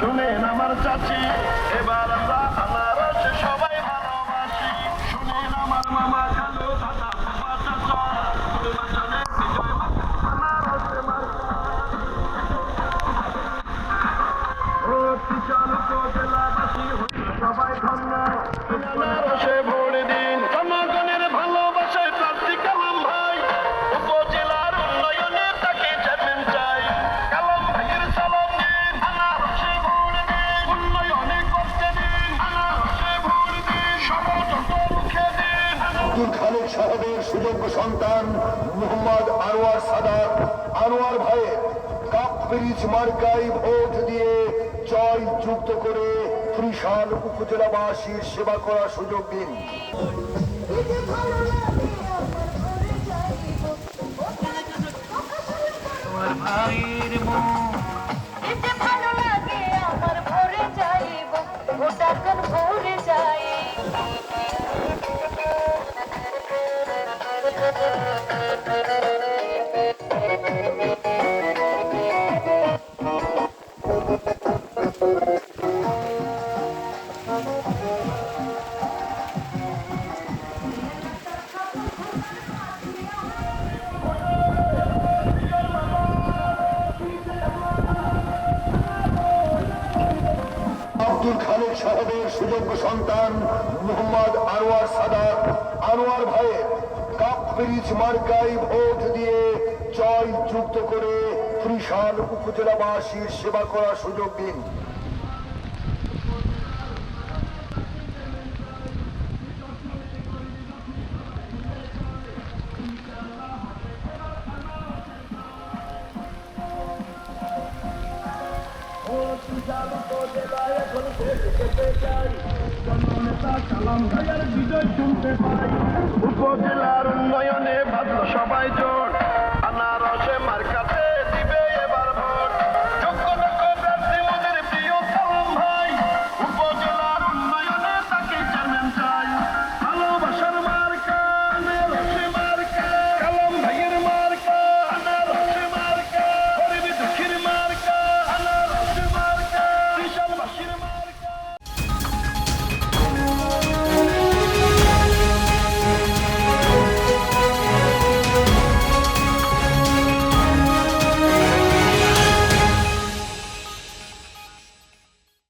শুনেন আমার চাচি এবার সাহেবের সুযোগ্য সন্তান মোহাম্মদ আনোয়ার সাদাত। আনোয়ার ভাইয়ের কাপ ব্রিজ মার্কাই ভোট দিয়ে জয় যুক্ত করে ত্রিশাল উপজেলাবাসীর সেবা করার সুযোগ দিন। ভাইয়ের মন। এতে ভালো লাগে আমার ঘরে যাইব। ওটা আব্দুল খালেক সাহেবের সুযোগ্য সন্তান মোহাম্মদ আনোয়ার সাদাত। আনোয়ার ভাইয়ের কাপ ব্রিজ মার্কাই ভোট দিয়ে জয় যুক্ত করে ত্রিশাল উপজেলাবাসীর সেবা করার সুযোগ দিন। উপজেলার উন্নয়নে ভাবল সবাই জোর।